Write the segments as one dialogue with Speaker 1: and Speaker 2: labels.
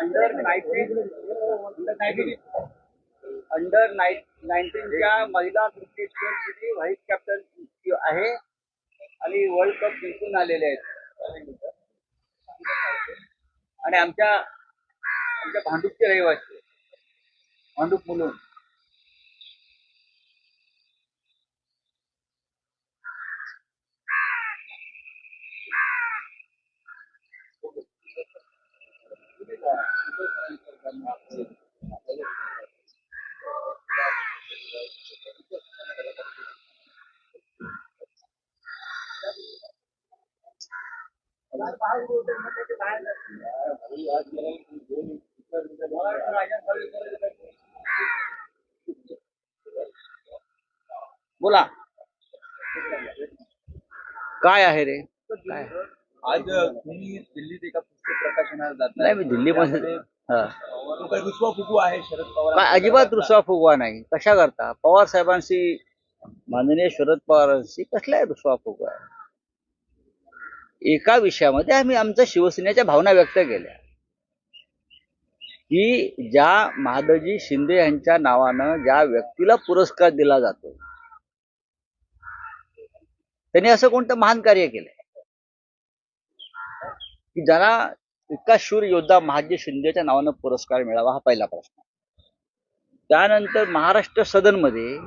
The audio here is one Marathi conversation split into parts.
Speaker 1: अंडर नाईन्टीन अंडर नाईन्टीनच्या महिला क्रिकेट व्हाईस कॅप्टन आहे आणि वर्ल्ड कप जिंकून आलेले आहेत. आणि आमच्या आमच्या भांडूपचे रहिवासी भांडूप म्हणून. बोला। काय आहे रे? काय?
Speaker 2: आज तुम्ही दिल्लीत एका पुस्तक प्रकाशनाला जात
Speaker 1: नाही. मी दिल्लीमध्ये हा.
Speaker 2: तो रुसवा फुगू आहे शरद पवार
Speaker 1: काय अजिबात रुसवा फुगवा नाही. कशा करता? पवार साहेबांशी माननीय शरद पवारांशी कसलाय रुसवा फुगवा एका विषयामध्ये आम्ही आमच्या शिवसेनेच्या भावना व्यक्त केल्या. की ज्या महादजी शिंदे यांच्या नावानं ज्या व्यक्तीला पुरस्कार दिला जातो त्यांनी असं कोणतं महान कार्य केलंय? की ज्याला इतका शूर योद्धा महाजी शिंदेच्या नावानं पुरस्कार मिळावा हा पहिला प्रश्न. त्यानंतर महाराष्ट्र सदनमध्ये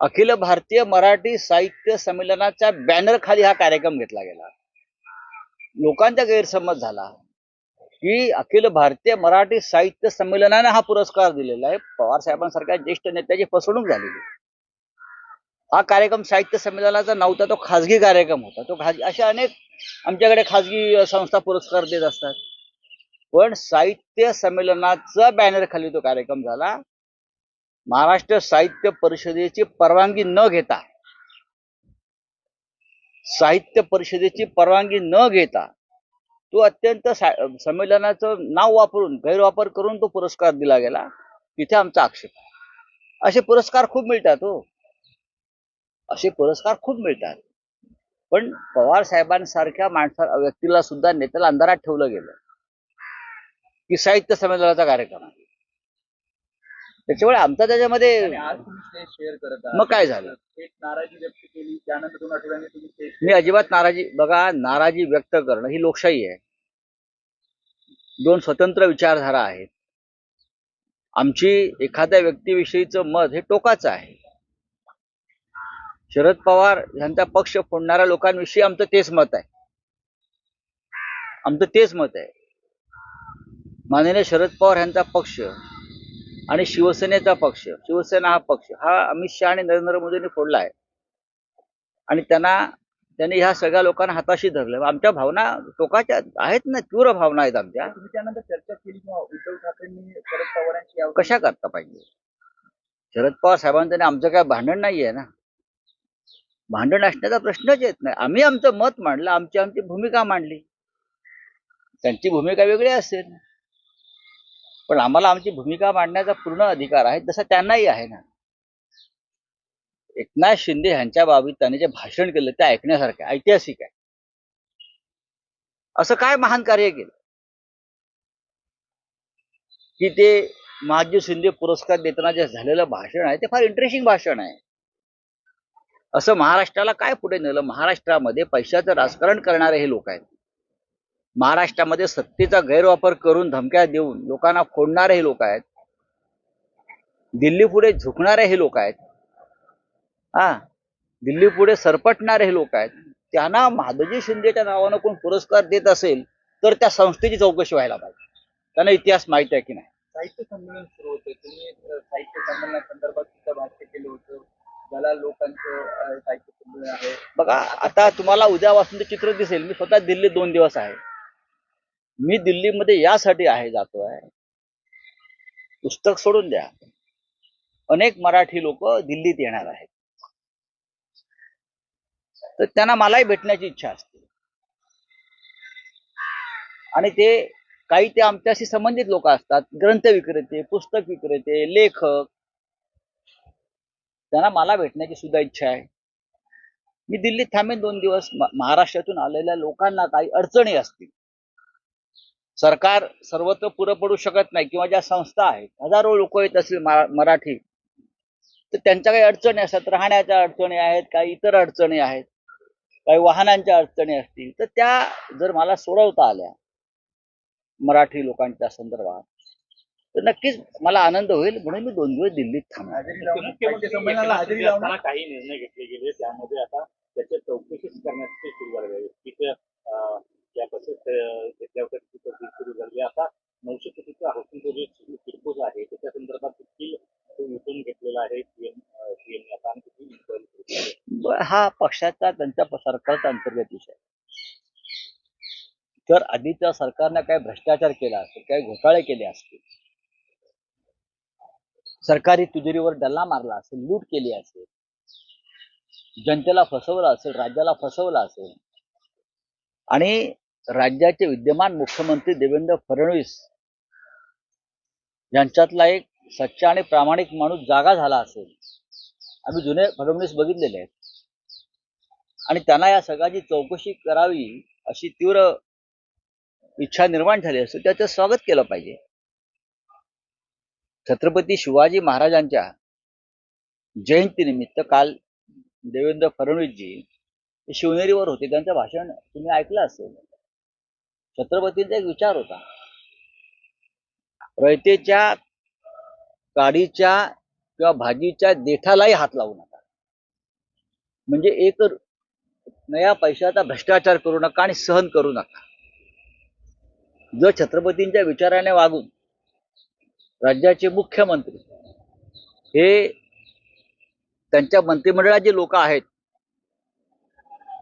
Speaker 1: अखिल भारतीय मराठी साहित्य संमेलनाच्या बॅनर खाली हा कार्यक्रम घेतला गेला. लोकांचा गैरसमज झाला की अखिल भारतीय मराठी साहित्य संमेलनाने हा पुरस्कार दिलेला आहे. पवार साहेबांसारख्या ज्येष्ठ नेत्याची फसवणूक झालेली. हा कार्यक्रम साहित्य संमेलनाचा नव्हता तो खाजगी कार्यक्रम होता. तो खाजगी अशा अनेक आमच्याकडे खाजगी संस्था पुरस्कार देत असतात. पण साहित्य संमेलनाचा बॅनर खाली तो कार्यक्रम झाला. महाराष्ट्र साहित्य परिषदेची परवानगी न घेता साहित्य परिषदेची परवानगी न घेता तो अत्यंत सा- संमेलनाचं नाव वापरून गैरवापर करून तो पुरस्कार दिला गेला. तिथे आमचा आक्षेप आहे. असे पुरस्कार खूप मिळतात हो. असे पुरस्कार खूप मिळतात. पण पवार साहेबांसारख्या माणसा व्यक्तीला सुद्धा नेत्याला अंधारात ठेवलं गेलं. की साहित्य संमेलनाचा कार्यक्रम आहे. त्याच्यामुळे आमचा त्याच्यामध्ये मग काय झालं?
Speaker 2: नाराजी व्यक्त केली त्यानंतर दोन आठवड्यांनी तुम्ही
Speaker 1: मी अजिबात नाराजी बघा नाराजी व्यक्त करणं ही लोकशाही आहे. दोन स्वतंत्र विचारधारा आहेत. आमची एखाद्या व्यक्तीविषयीचं मत हे टोकाचं आहे. शरद पवार यांचा पक्ष फोडणाऱ्या लोकांविषयी आमचं तेच मत आहे. आमचं तेच मत आहे. माननीय शरद पवार यांचा पक्ष आणि शिवसेनेचा पक्ष शिवसेना हा पक्ष हा अमित शहा आणि नरेंद्र मोदींनी फोडला आहे. आणि त्यांना त्यांनी ह्या सगळ्या लोकांना हाताशी धरलं आमच्या भावना टोकाच्या आहेत ना तीव्र भावना आहेत आमच्या.
Speaker 2: त्यानंतर चर्चा केली किंवा उद्धव ठाकरेंनी शरद पवारांची
Speaker 1: कशा करता पाहिजे? शरद पवार साहेबांचं आमचं काय भांडण नाहीये ना. भांडण असण्याचा प्रश्नच येत नाही. आम्ही आमचं मत मांडलं आमची आमची भूमिका मांडली. त्यांची भूमिका वेगळी असेल. पण आम्हाला आमची भूमिका मांडण्याचा पूर्ण अधिकार आहे तसा त्यांनाही आहे ना. एकनाथ शिंदे यांच्या बाबतीत त्यांनी जे भाषण केलं ते ऐकण्यासारखं ऐतिहासिक आहे. असं काय महान कार्य केलं? की ते महाजी शिंदे पुरस्कार देताना जे झालेलं भाषण आहे ते फार इंटरेस्टिंग भाषण आहे. असं महाराष्ट्राला काय पुढे नेलं? महाराष्ट्रामध्ये पैशाचं राजकारण करणारे हे लोक आहेत. महाराष्ट्रामध्ये सत्तेचा गैरवापर करून धमक्या देऊन लोकांना फोडणारे हे लोक आहेत. दिल्ली पुढे झुकणारे हे लोक आहेत. हा दिल्ली पुढे सरपटणारे हे लोक आहेत. त्यांना माधवजी शिंदेच्या नावानं कोण पुरस्कार देत असेल तर त्या संस्थेची चौकशी व्हायला पाहिजे. त्यांना इतिहास माहिती आहे की नाही?
Speaker 2: साहित्य संमेलन सुरू होते. तुम्ही साहित्य संमेलनासंदर्भात सुद्धा भाष्य केलं होतं. ज्याला लोकांचं साहित्य संमेलन आहे.
Speaker 1: बघा आता तुम्हाला उद्यापासून ते चित्र दिसेल. मी स्वतः दिल्लीत दोन दिवस आहे. मी दिल्लीमध्ये यासाठी आहे जातोय. पुस्तक सोडून द्या. अनेक मराठी लोक दिल्लीत येणार आहेत. तर त्यांना मलाही भेटण्याची इच्छा असते. आणि ते काही ते आमच्याशी संबंधित लोक असतात. ग्रंथ विक्रेते पुस्तक विक्रेते लेखक. त्यांना मला भेटण्याची सुद्धा इच्छा आहे. मी दिल्लीत थांबेन दोन दिवस. महाराष्ट्रातून आलेल्या लोकांना काही अडचणी असतील सरकार सर्वत्र पुरं पडू शकत नाही किंवा ज्या संस्था आहेत हजारो लोक येत असतील मराठी. तर त्यांच्या काही अडचणी असतात राहण्याच्या अडचणी आहेत काही इतर अडचणी आहेत काही वाहनांच्या अडचणी असतील. तर त्या जर मला सोडवता आल्या मराठी लोकांच्या संदर्भात तर नक्कीच मला आनंद होईल. म्हणून मी दोन दिवस दिल्लीत थांबणार
Speaker 3: काही निर्णय घेतले गेले त्यामध्ये आता त्याच्या चौकशीच करण्याची सुरू झाली घेतल्यावर तिथं सुरू झाली. आता नऊशे कोटीचा हाऊसिंग प्रोजेक्ट किरकोळ आहे. त्याच्या संदर्भात देखील तो विकून घेतलेला आहे सीएम सीएमने आता आणि त्याची इन्क्वायरी
Speaker 1: हा पक्षाचा त्यांच्या सरकारचा अंतर्गत विषय आहे. जर आधीच्या सरकारनं काही भ्रष्टाचार केला असेल काही घोटाळे केले असतील सरकारी तिजोरीवर डल्ला मारला असेल लूट केली असेल जनतेला फसवलं असेल राज्याला फसवलं असेल आणि राज्याचे विद्यमान मुख्यमंत्री देवेंद्र फडणवीस यांच्यातला एक सच्चा आणि प्रामाणिक माणूस जागा झाला असेल. आम्ही जुने फडणवीस बघितलेले आहेत. आणि त्यांना या सगळ्याची चौकशी करावी अशी तीव्र इच्छा निर्माण झाली असते त्याचं स्वागत केलं पाहिजे. छत्रपती शिवाजी महाराजांच्या जयंतीनिमित्त काल देवेंद्र फडणवीसजी शिवनेरीवर होते. त्यांचं भाषण तुम्ही ऐकलं असेल. छत्रपतींचा एक विचार होता. रयतेच्या काडीच्या किंवा भाजीच्या देठालाही हात लावू नका. म्हणजे एक नया पैशाचा भ्रष्टाचार करू नका आणि सहन करू नका. जर छत्रपतींच्या विचाराने वागून राज्याचे मुख्यमंत्री हे त्यांच्या मंत्रिमंडळात जे लोक आहेत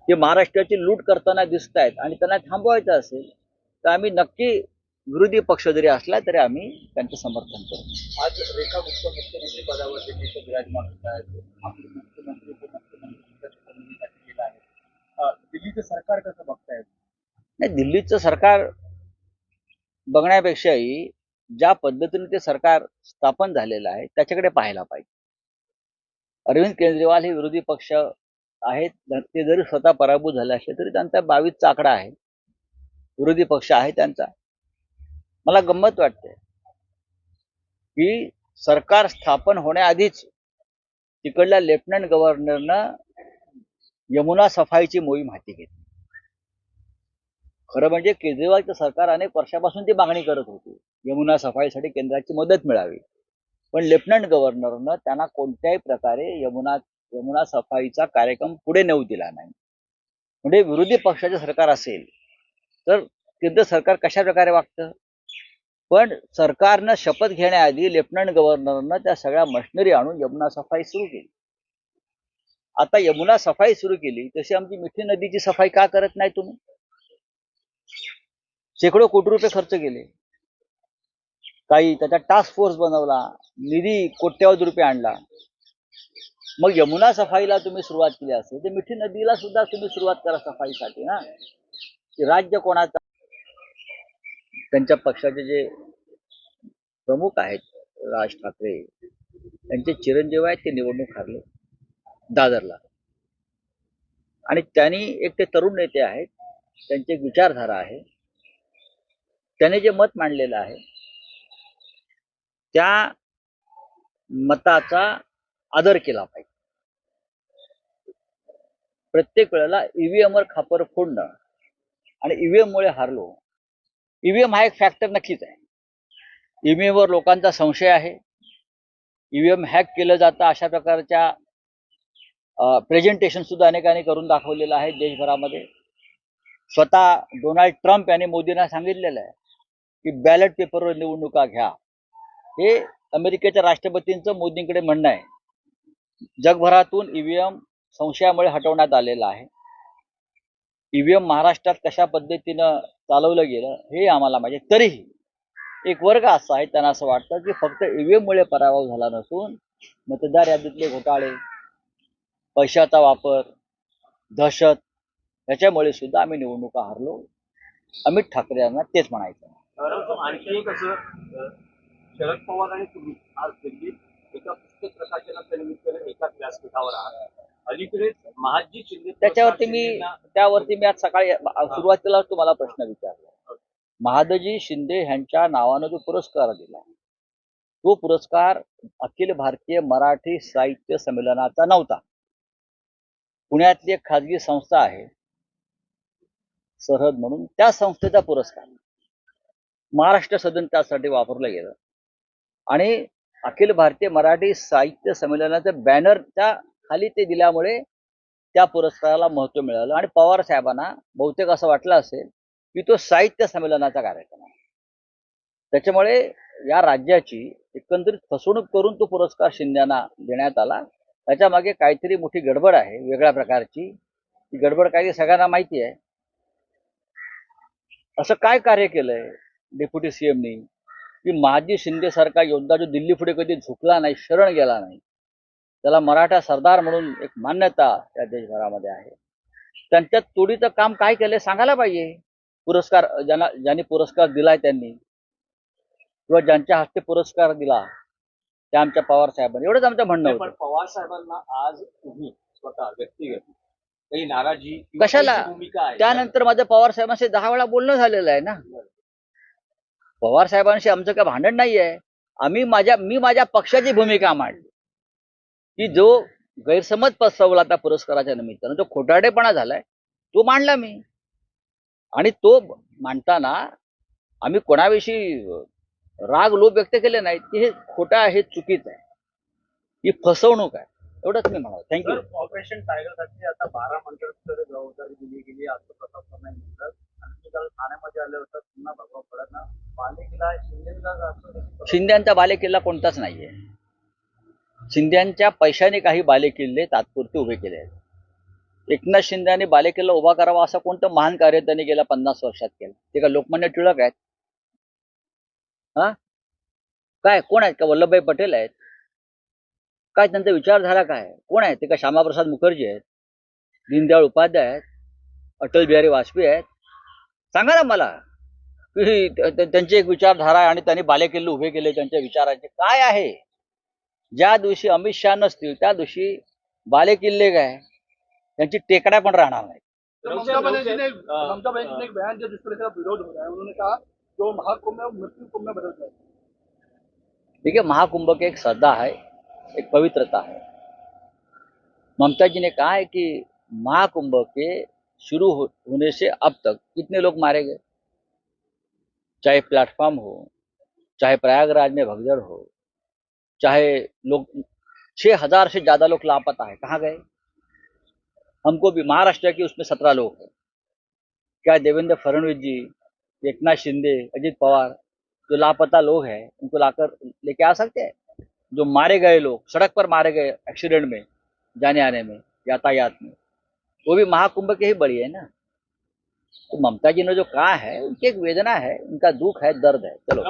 Speaker 1: ते महाराष्ट्राची लूट करताना दिसत आहेत आणि त्यांना थांबवायचं असेल तर आम्ही नक्की विरोधी पक्ष जरी असला तरी आम्ही त्यांचं समर्थन करू.
Speaker 2: आज रेखा गुप्ता मुख्यमंत्री पदावर विराजमान होत आहेत आपले मुख्यमंत्री उपमुख्यमंत्री पदासाठी गेला आहे. अं, दिल्लीचं सरकार कसं बघतायत
Speaker 1: नाही दिल्लीचं सरकार बघण्यापेक्षाही ज्या पद्धतीने ते सरकार स्थापन झालेलं आहे त्याच्याकडे पाहायला पाहिजे. अरविंद केजरीवाल हे विरोधी पक्ष आहेत ते जरी स्वतः पराभूत झाले असले तरी त्यांचा बावीसचा आकडा आहे. विरोधी पक्ष आहे त्यांचा. मला गंमत वाटते की सरकार स्थापन होण्याआधीच तिकडल्या लेफ्टनंट गव्हर्नरनं यमुना सफाईची मोहीम हाती घेतली. खरं म्हणजे केजरीवालचं सरकार अनेक वर्षापासून ती मागणी करत होती. यमुना सफाईसाठी केंद्राची मदत मिळावी. पण लेफ्टनंट गव्हर्नरनं त्यांना कोणत्याही प्रकारे यमुना यमुना सफाईचा कार्यक्रम पुढे नेऊ दिला नाही. म्हणजे विरोधी पक्षाचे सरकार असेल तर केंद्र सरकार कशा प्रकारे वागतं? पण सरकारनं शपथ घेण्याआधी लेफ्टनंट गव्हर्नरनं त्या सगळ्या मशिनरी आणून यमुना सफाई सुरू केली. आता यमुना सफाई सुरू केली तशी आमची मिठी नदीची सफाई का करत नाही तुम्ही? शेकडो कोटी रुपये खर्च केले. काही त्याचा टास्क फोर्स बनवला निधी कोट्यावधी रुपये आणला. मग यमुना सफाईला तुम्ही सुरुवात केली असेल तर मिठी नदीला सुद्धा तुम्ही सुरुवात करा सफाईसाठी ना. की राज्य कोणाचा? त्यांच्या पक्षाचे जे प्रमुख आहेत राज ठाकरे त्यांचे चिरंजीव आहेत ते निवडणूक हारले दादरला. आणि त्यांनी एक ते तरुण नेते आहेत त्यांची एक विचारधारा आहे. त्याने जे मत मांडलेलं आहे त्या मताचा आदर केला पाहिजे. प्रत्येक वेळेला ईव्हीएमवर खापर फोडणं आणि ईव्हीएममुळे हारलो. ईव्हीएम हा एक फॅक्टर नक्कीच आहे. ईव्हीएमवर लोकांचा संशय आहे. ईव्हीएम हॅक केलं जातं अशा प्रकारच्या प्रेझेंटेशन सुद्धा अनेकांनी करून दाखवलेलं आहे देशभरामध्ये. स्वतः डोनाल्ड ट्रम्प यांनी मोदींना सांगितलेलं आहे की बॅलेट पेपरवर निवडणुका घ्या. हे अमेरिकेच्या राष्ट्रपतींचं मोदींकडे म्हणणं आहे. जगभरातून ईव्हीएम संशयामुळे हटवण्यात आलेला आहे. ईव्हीएम महाराष्ट्रात कशा पद्धतीनं चालवलं गेलं हे आम्हाला माहिती तरीही एक वर्ग असा आहे त्यांना असं वाटतं की फक्त ईव्हीएममुळे पराभव झाला नसून मतदार यादीतले घोटाळे पैशाचा वापर दहशत याच्यामुळे सुद्धा आम्ही निवडणुका हरलो. अमित ठाकरे यांना तेच म्हणायचं
Speaker 2: आणखी एक असं शरद पवार आणि तुम्ही आज दिल्लीत एका प्रकाशनाच्या निमित्ताने एकाच व्यासपीठावर आहात. अलीकडेच महाजी शिंदे
Speaker 1: त्याच्यावरती मी त्यावरती मी आज सकाळी सुरुवातीला तुम्हाला प्रश्न विचारला. महादजी शिंदे यांच्या नावानं जो पुरस्कार दिला तो पुरस्कार अखिल भारतीय मराठी साहित्य संमेलनाचा नव्हता. पुण्यातली एक खाजगी संस्था आहे सरहद म्हणून त्या संस्थेचा पुरस्कार. महाराष्ट्र सदन त्यासाठी वापरलं गेलं. आणि अखिल भारतीय मराठी साहित्य संमेलनाचं बॅनर त्या खाली ते दिल्यामुळे त्या पुरस्काराला महत्त्व मिळालं. आणि पवार साहेबांना बहुतेक असं वाटलं असेल की तो साहित्य संमेलनाचा कार्यक्रम आहे. त्याच्यामुळे या राज्याची एकंदरीत फसवणूक करून तो पुरस्कार शिंद्यांना देण्यात आला. त्याच्यामागे काहीतरी मोठी गडबड आहे वेगळ्या प्रकारची. ती गडबड काय सगळ्यांना माहिती आहे. असं काय कार्य केलंय? डेप्युटी सीएमनी की माजी शिंदे सारखा योद्धा जो दिल्ली पुढे कधी झुकला नाही शरण गेला नाही त्याला मराठा सरदार म्हणून एक मान्यता या देशभरामध्ये आहे. त्यांच्या तोडीचं काम काय केलंय सांगायला पाहिजे? पुरस्कार ज्यांना ज्यांनी पुरस्कार दिलाय त्यांनी किंवा ज्यांच्या हस्ते पुरस्कार दिला त्या आमच्या पवार साहेबांनी. एवढंच आमचं म्हणणं होतं.
Speaker 2: पवार साहेबांना आज तुम्ही स्वतः व्यक्तिगत काही नाराजी
Speaker 1: कशाला? त्यानंतर माझं पवार साहेबांशी दहा वेळा बोलणं झालेलं आहे ना. पवार साहेबांशी आमचं काय भांडण नाही आहे आम्ही माझ्या मी माझ्या पक्षाची भूमिका मांडली. की जो गैरसमज पसरवला त्या पुरस्काराच्या निमित्तानं जो खोटाडेपणा झालाय तो मांडला मी. आणि तो मांडताना आम्ही कोणाविषयी राग लोभ व्यक्त केले नाहीत की हे खोटं आहे चुकीचं आहे. ही फसवणूक आहे. एवढंच मी म्हणाल. थँक्यू
Speaker 2: ऑपरेशन टायगरसाठी आता बारा मंत्र्यांकडे जबाबदारी दिली गेली असं
Speaker 1: शिंद्यांचा बालेकिल्ला कोणताच नाहीये. शिंद्यांच्या पैशाने काही बालेकिल्ले तात्पुरते उभे केले आहेत. एकनाथ शिंद्यांनी बालेकिल्ला उभा करावा असं कोणतं महान कार्य त्यांनी गेल्या पन्नास वर्षात केलं? ते का लोकमान्य टिळक आहेत? हा? काय कोण आहेत? का वल्लभभाई पटेल आहेत? काय त्यांचा विचारधारा काय? कोण आहेत? ते का श्यामाप्रसाद मुखर्जी आहेत? दीनदयाळ उपाध्याय आहेत? अटल बिहारी वाजपेयी आहेत? सांगा ना मला. की त्यांची एक विचारधारा आहे आणि त्यांनी बालेकिल्ले उभे केले त्यांच्या विचाराचे. काय आहे? ज्या दिवशी अमित शहा नसतील त्या दिवशी बालेकिल्ले काय? त्यांची टेकड्या पण राहणार नाही
Speaker 4: ममता बनर्जी ने ममता बनर्जी ने एक बयान दिया जिस पर इसका विरोध हो रहा है उन्होंने कहा जो महाकुंभ है मृत्यु कुंभ में बदल जाएगा
Speaker 1: देखिए महाकुंभ की एक श्रद्धा है एक पवित्रता है ममता जी ने कहा है कि महाकुंभ के शुरू होने से अब तक कितने लोग मारे गए? चाहे प्लेटफॉर्म हो, चाहे प्रयागराज में भगदड़ हो, चाहे लोग, छह हज़ार से ज़्यादा लोग लापता है, कहाँ गए? हमको भी, महाराष्ट्र के उसमें सत्रह लोग हैं। क्या देवेंद्र फडणवीस जी, एकनाथ शिंदे, अजित पवार, जो लापता लोग हैं, उनको लाकर लेके आ सकते हैं? जो मारे गए लोग, सड़क पर मारे गए एक्सीडेंट में जाने आने में, यातायात में, वो भी महाकुंभ के ही बड़ी है ना? तो ममता जी ने जो कहा है उनकी एक वेदना है उनका दुख है दर्द है। चलो।